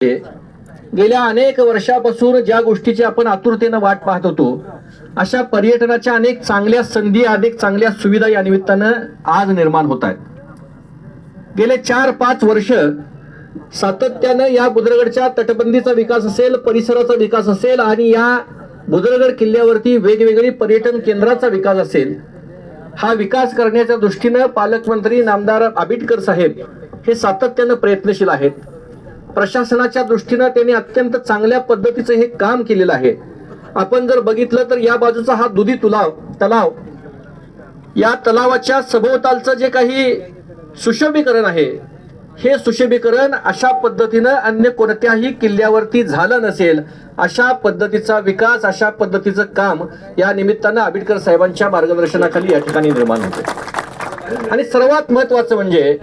गेल्या अनेक वर्षापासून ज्या गोष्टीची आपण आतुरतेनं वाट पाहत होतो अशा पर्यटनाच्या अनेक चांगल्या संधी अनेक चांगल्या सुविधा या निमित्तानं आज निर्माण होत आहेत. गेले चार पाच वर्ष सातत्यानं या बुद्रगडच्या तटबंदीचा विकास असेल परिसराचा विकास असेल आणि या बुद्रगड किल्ल्यावरती वेगवेगळी पर्यटन केंद्राचा विकास असेल हा विकास करण्याच्या दृष्टीनं पालकमंत्री नामदार आबिटकर साहेब हे सातत्यानं प्रयत्नशील आहेत. प्रशासनाच्या दृष्टीनं त्यांनी अत्यंत चांगल्या पद्धतीचं हे काम केलेलं आहे. आपण जर बघितलं तर या बाजूचा हा दुधी तुलाव तलाव या तलावाच्या सभोवतालचं जे काही सुशोभीकरण आहे हे सुशोभीकरण अशा पद्धतीनं अन्य कोणत्याही किल्ल्यावरती झालं नसेल अशा पद्धतीचा विकास अशा पद्धतीचं काम या निमित्तानं आंबेडकर साहेबांच्या मार्गदर्शनाखाली या ठिकाणी निर्माण होते. आणि सर्वात महत्वाचं म्हणजे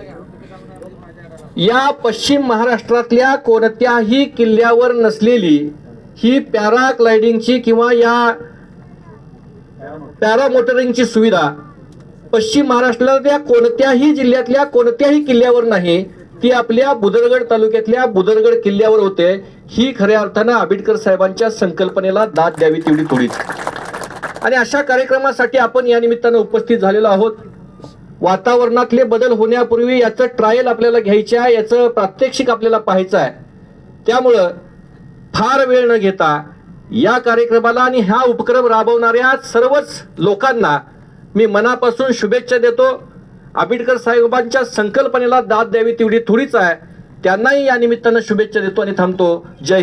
या पश्चिम महाराष्ट्रातल्या कोणत्याही किल्ल्यावर नसलेली ही पॅराग्लायडिंगची किंवा या पॅरामोटरिंगची सुविधा पश्चिम महाराष्ट्रातल्या कोणत्याही जिल्ह्यातल्या कोणत्याही किल्ल्यावर नाही ती आपल्या बुदरगड तालुक्यातल्या बुदरगड किल्ल्यावर होते. ही खऱ्या अर्थानं आंबेडकर साहेबांच्या संकल्पनेला दाद द्यावी तेवढी थोडीच. आणि अशा कार्यक्रमासाठी आपण या निमित्तानं उपस्थित झालेलो आहोत. वातावरणातले बदल होण्यापूर्वी याचं ट्रायल आपल्याला घ्यायचं आहे याचं प्रात्यक्षिक आपल्याला पाहायचं आहे. त्यामुळं फार वेळ न घेता या कार्यक्रमाला आणि हा उपक्रम राबवणाऱ्या सर्वच लोकांना मी मनापासून शुभेच्छा देतो. आंबेडकर साहेबांच्या संकल्पनेला दाद द्यावी तेवढी थोडीच आहे. त्यांनाही या निमित्तानं शुभेच्छा देतो आणि थांबतो. जय